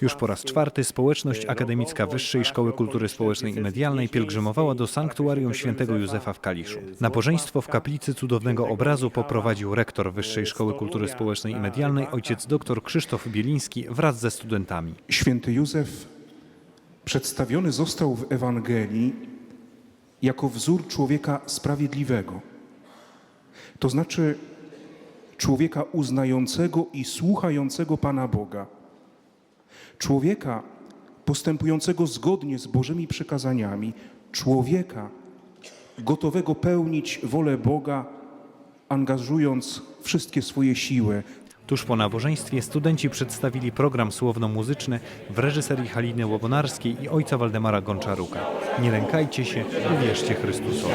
Już po raz czwarty społeczność akademicka Wyższej Szkoły Kultury Społecznej i Medialnej pielgrzymowała do sanktuarium świętego Józefa w Kaliszu. Nabożeństwo w kaplicy cudownego obrazu poprowadził rektor Wyższej Szkoły Kultury Społecznej i Medialnej ojciec dr Krzysztof Bieliński wraz ze studentami. Święty Józef przedstawiony został w Ewangelii jako wzór człowieka sprawiedliwego. To znaczy człowieka uznającego i słuchającego Pana Boga. Człowieka postępującego zgodnie z Bożymi przykazaniami. Człowieka gotowego pełnić wolę Boga, angażując wszystkie swoje siły Tuż po nabożeństwie studenci przedstawili program słowno-muzyczny w reżyserii Haliny Łobonarskiej i ojca Waldemara Gonczaruka. Nie lękajcie się, uwierzcie Chrystusowi.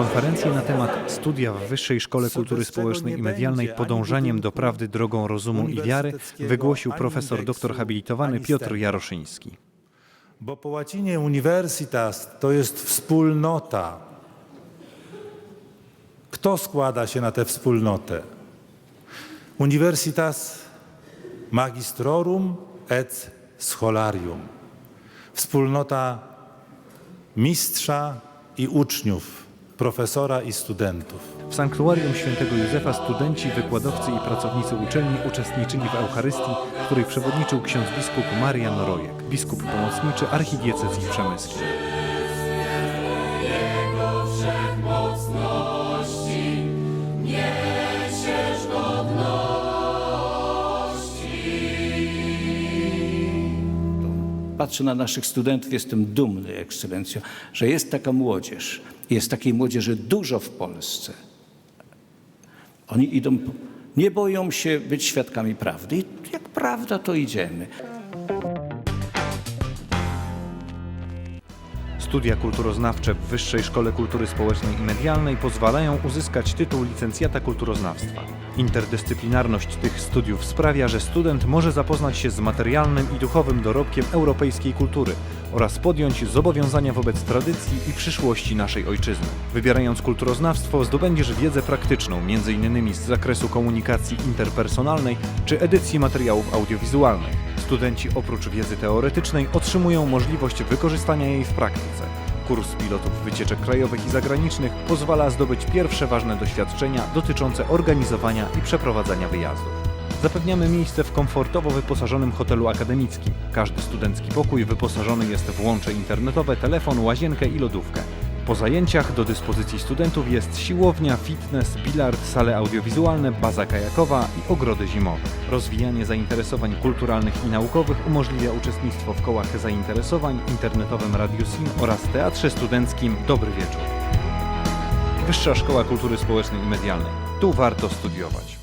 Konferencję na temat studia w Wyższej Szkole Kultury Społecznej i Medialnej Podążaniem do prawdy drogą rozumu i wiary wygłosił profesor doktor habilitowany Piotr Jaroszyński. Bo po łacinie universitas to jest wspólnota. Kto składa się na tę wspólnotę? Universitas magistrorum et scholarium. Wspólnota mistrza i uczniów, profesora i studentów. W sanktuarium świętego Józefa studenci, wykładowcy i pracownicy uczelni uczestniczyli w Eucharystii, której przewodniczył ksiądz biskup Marian Rojek, biskup pomocniczy archidiecezji przemyskiej. Patrzę na naszych studentów, jestem dumny, ekscelencjo, że jest taka młodzież. Jest takiej młodzieży dużo w Polsce. Oni idą, nie boją się być świadkami prawdy. I jak prawda, to idziemy. Studia kulturoznawcze w Wyższej Szkole Kultury Społecznej i Medialnej pozwalają uzyskać tytuł licencjata kulturoznawstwa. Interdyscyplinarność tych studiów sprawia, że student może zapoznać się z materialnym i duchowym dorobkiem europejskiej kultury oraz podjąć zobowiązania wobec tradycji i przyszłości naszej ojczyzny. Wybierając kulturoznawstwo zdobędziesz wiedzę praktyczną, m.in. z zakresu komunikacji interpersonalnej czy edycji materiałów audiowizualnych. Studenci oprócz wiedzy teoretycznej otrzymują możliwość wykorzystania jej w praktyce. Kurs pilotów wycieczek krajowych i zagranicznych pozwala zdobyć pierwsze ważne doświadczenia dotyczące organizowania i przeprowadzania wyjazdów. Zapewniamy miejsce w komfortowo wyposażonym hotelu akademickim. Każdy studencki pokój wyposażony jest w łącze internetowe, telefon, łazienkę i lodówkę. Po zajęciach do dyspozycji studentów jest siłownia, fitness, bilard, sale audiowizualne, baza kajakowa i ogrody zimowe. Rozwijanie zainteresowań kulturalnych i naukowych umożliwia uczestnictwo w kołach zainteresowań, internetowym Radiu Sim oraz teatrze studenckim Dobry Wieczór. Wyższa Szkoła Kultury Społecznej i Medialnej. Tu warto studiować.